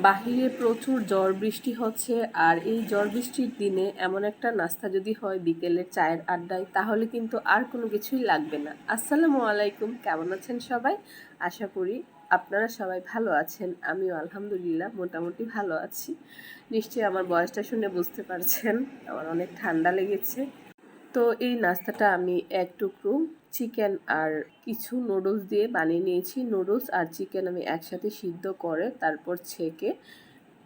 বাহিরে প্রচুর ঝড় বৃষ্টি হচ্ছে আর এই ঝড় বৃষ্টির দিনে এমন একটা নাস্তা যদি হয় বিকেলের চায়ের আড্ডায়, তাহলে কিন্তু আর কোনো কিছুই লাগবে না। আসসালামু আলাইকুম, কেমন আছেন সবাই? আশা করি আপনারা সবাই ভালো আছেন, আমিও আলহামদুলিল্লাহ মোটামুটি ভালো আছি। নিশ্চয়ই আমার বয়সটা শুনে বুঝতে পারছেন, আমার অনেক ঠান্ডা লেগেছে। তো এই নাস্তাটা আমি এক টুকরো চিকেন আর কিছু নুডলস দিয়ে বানিয়ে নিয়েছি। নুডলস আর চিকেন আমি একসাথে সিদ্ধ করে তারপর ছেঁকে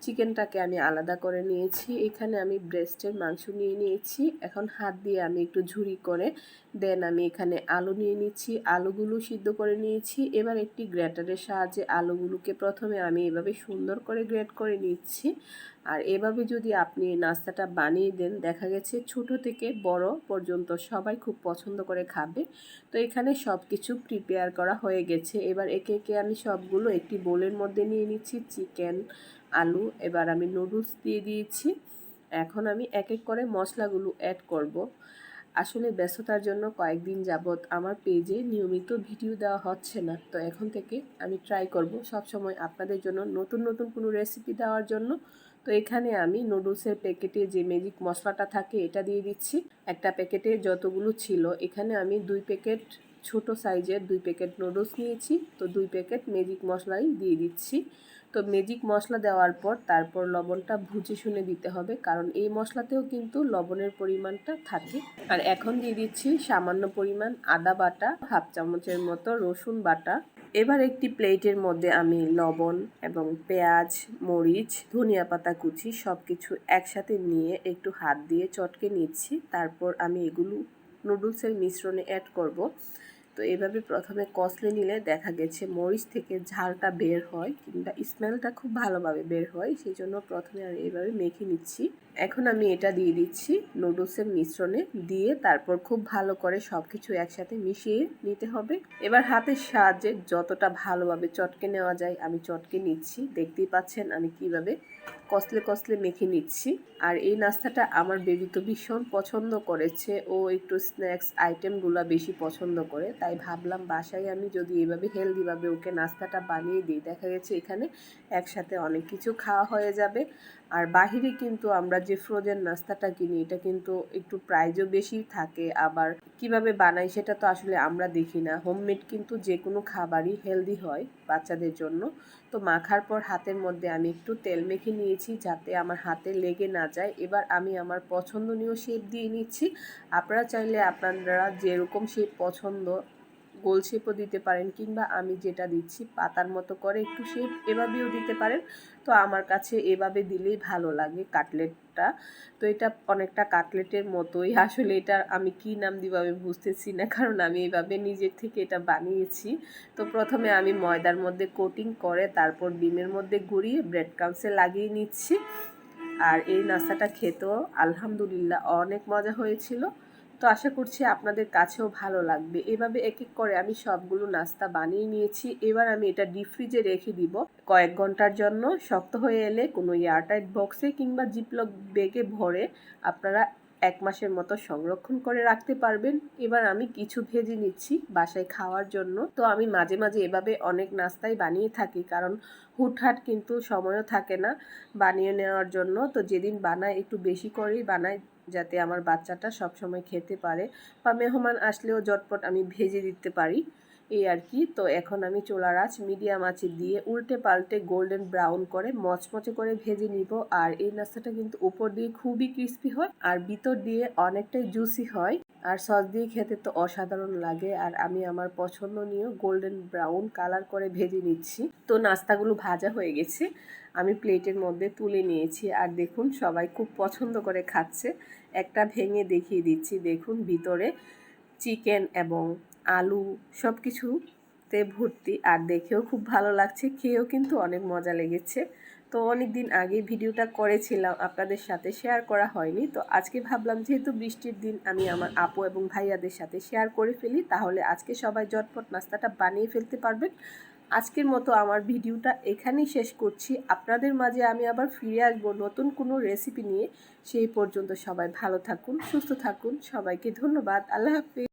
চিকেনটাকে আমি আলাদা করে নিয়েছি। এখানে আমি ব্রেস্টের মাংস নিয়ে নিয়েছি। এখন হাত দিয়ে আমি একটু ঝুরি করে দেন আমি এখানে আলু নিয়ে নিচ্ছি। আলুগুলো সিদ্ধ করে নিয়েছি। এবার একটি গ্রেটারের সাহায্যে আলুগুলোকে প্রথমে আমি এভাবে সুন্দর করে গ্রেট করে নিচ্ছি। আর এভাবে যদি আপনি নাস্তাটা বানিয়ে দেন, দেখা গেছে ছোট থেকে বড় পর্যন্ত সবাই খুব পছন্দ করে খাবে। তো এখানে সব কিছু প্রিপেয়ার করা হয়ে গেছে। এবার একে একে আমি সবগুলো একটি বোলের মধ্যে নিয়ে নিচ্ছি চিকেন আলু, এবার আমি নুডলস দিয়ে দিয়েছি। এখন আমি এক এক করে মশলাগুলো অ্যাড করব। আসলে ব্যস্ততার জন্য কয়েকদিন যাবৎ আমার পেজে নিয়মিত ভিডিও দেওয়া হচ্ছে না। তো এখন থেকে আমি ট্রাই করব সব সময় আপনাদের জন্য নতুন নতুন কোনো রেসিপি দেওয়ার জন্য। তো এখানে আমি নুডলসের প্যাকেটে যে ম্যাজিক মশলাটা থাকে এটা দিয়ে দিচ্ছি। একটা প্যাকেটে যতগুলো ছিল, এখানে আমি দুই প্যাকেট ছোট সাইজের দুই প্যাকেট নুডলস নিয়েছি। তো দুই প্যাকেট ম্যাজিক মশলাই দিয়ে দিচ্ছি। তো ম্যাজিক মশলা দেওয়ার পর তারপর লবণটা ভুজে শুনে দিতে হবে, কারণ এই মশলাতেও কিন্তু লবণের পরিমাণটা থাকে। আর এখন দিয়ে দিচ্ছি সামান্য পরিমাণ আদা বাটা, হাফ চামচের মতো রসুন বাটা। এবার একটি প্লেটের মধ্যে আমি লবণ এবং পেঁয়াজ, মরিচ, ধনিয়া পাতা কুচি সব কিছু একসাথে নিয়ে একটু হাত দিয়ে চটকে নিচ্ছি। তারপর আমি এগুলো নুডলসের মিশ্রণে অ্যাড করব। তো এভাবে প্রথমে কষলে নিলে দেখা গেছে মরিচ থেকে ঝালটা বের হয় কিংবা স্মেলটা খুব ভালোভাবে বের হয়, সেই জন্য প্রথমে আমি এভাবে মেখে নিচ্ছি। এখন আমি এটা দিয়ে দিচ্ছি নুডলসের মিশ্রণে। দিয়ে তারপর খুব ভালো করে সব কিছু একসাথে মিশিয়ে নিতে হবে। এবার হাতের সাহায্যে যতটা ভালোভাবে চটকে নেওয়া যায় আমি চটকে নিচ্ছি। দেখতেই পাচ্ছেন আমি কীভাবে কসলে কসলে মেখে নিচ্ছি। আর এই নাস্তাটা আমার বেবি তো ভীষণ পছন্দ করেছে। ও একটু স্ন্যাক্স আইটেমগুলো বেশি পছন্দ করে। তাই ভাবলাম বাসায় আমি যদি এভাবে হেলদিভাবে ওকে নাস্তাটা বানিয়ে দিই, দেখা গেছে এখানে একসাথে অনেক কিছু খাওয়া হয়ে যাবে। আর বাহিরে কিন্তু আমরা যে ফ্রোজেন নাস্তাটা কিনি, এটা কিন্তু একটু প্রাইজও বেশি থাকে, আবার কীভাবে বানাই সেটা তো আসলে আমরা দেখি না। হোমমেড কিন্তু যে কোনো খাবারই হেলদি হয় বাচ্চাদের জন্য। তো মাখার পর হাতের মধ্যে আমি একটু তেল মেখে নিয়েছি যাতে আমার হাতে লেগে না যায়। এবার আমি আমার পছন্দনীয় শেপ দিয়ে নিচ্ছি। আপনারা চাইলে আপনারা যেরকম শেপ পছন্দ গোল শেপও দিতে পারেন কিংবা আমি যেটা দিচ্ছি পাতার মতো করে একটু শেপ এভাবেও দিতে পারেন। তো আমার কাছে এভাবে দিলেই ভালো লাগে কাটলেটটা। তো এটা অনেকটা কাটলেটের মতোই। আসলে এটা আমি কি নাম দিব আমি বুঝতেছি না, কারণ আমি এইভাবে নিজের থেকে এটা বানিয়েছি। তো প্রথমে আমি ময়দার মধ্যে কোটিং করে তারপর ডিমের মধ্যে ঘুরিয়ে ব্রেড ক্রামসে লাগিয়ে নিচ্ছি। আর এই নাস্তাটা খেতেও আলহামদুলিল্লাহ অনেক মজা হয়েছিল। তো আশা করছি আপনাদের কাছেও ভালো লাগবে। এভাবে এক এক করে আমি সবগুলো নাস্তা বানিয়ে নিয়েছি। এবার আমি এটা ডিপ ফ্রিজে রেখে দিব। কয়েক ঘণ্টার জন্য শক্ত হয়ে এলে কোনো এয়ারটাইট বক্সে কিংবা জিপলক ব্যাগে ভরে আপনারা এক মাসের মতো সংরক্ষণ করে রাখতে পারবেন। এবার আমি কিছু ভেজে নিচ্ছি বাসায় খাওয়ার জন্য। তো আমি মাঝে মাঝে এভাবে অনেক নাস্তাই বানিয়ে থাকি, কারণ হুটহাট কিন্তু সময়ও থাকে না বানিয়ে নেওয়ার জন্য। তো যেদিন বানাই একটু বেশি করেই বানাই, যাতে আমার বাচ্চাটা সবসময় খেতে পারে বা মেহমান আসলেও জটপট আমি ভেজে দিতে পারি। এই আর কি। তো এখন আমি চোলার আঁচ মিডিয়াম আঁচে দিয়ে উল্টে পাল্টে গোল্ডেন ব্রাউন করে মচমচে করে ভেজে নিব। আর এই নাস্তাটা কিন্তু উপর দিয়ে খুবই ক্রিস্পি হয় আর ভিতর দিয়ে অনেকটাই জুসি হয়। আর সস দিয়ে খেতে তো অসাধারণ লাগে। আর আমি আমার পছন্দ নিয়ে গোল্ডেন ব্রাউন কালার করে ভেজে নিচ্ছি। তো নাস্তাগুলো ভাজা হয়ে গেছে। আমি প্লেটের মধ্যে তুলে নিয়েছি। আর দেখুন, সবাই খুব পছন্দ করে খাচ্ছে। একটা ভেঙে দেখিয়ে দিচ্ছি। দেখুন, ভিতরে চিকেন এবং আলু সব কিছুতে ভর্তি আর দেখেও খুব ভালো লাগছে, খেয়েও কিন্তু অনেক মজা লেগেছে। তো অনেক দিন আগে ভিডিওটা করেছিলাম, আপনাদের সাথে শেয়ার করা হয়নি। তো আজকে ভাবলাম যেহেতু বৃষ্টির দিন, আমি আমার আপু এবং ভাইয়াদের সাথে শেয়ার করে ফেলি, তাহলে আজকে সবাই জটপট নাস্তাটা বানিয়ে ফেলতে পারবেন। আজকের মতো আমার ভিডিওটা এখানেই শেষ করছি। আপনাদের মাঝে আমি আবার ফিরে আসব নতুন কোনো রেসিপি নিয়ে। সেই পর্যন্ত সবাই ভালো থাকুন, সুস্থ থাকুন, সবাইকে ধন্যবাদ, আল্লাহ হাফিজ।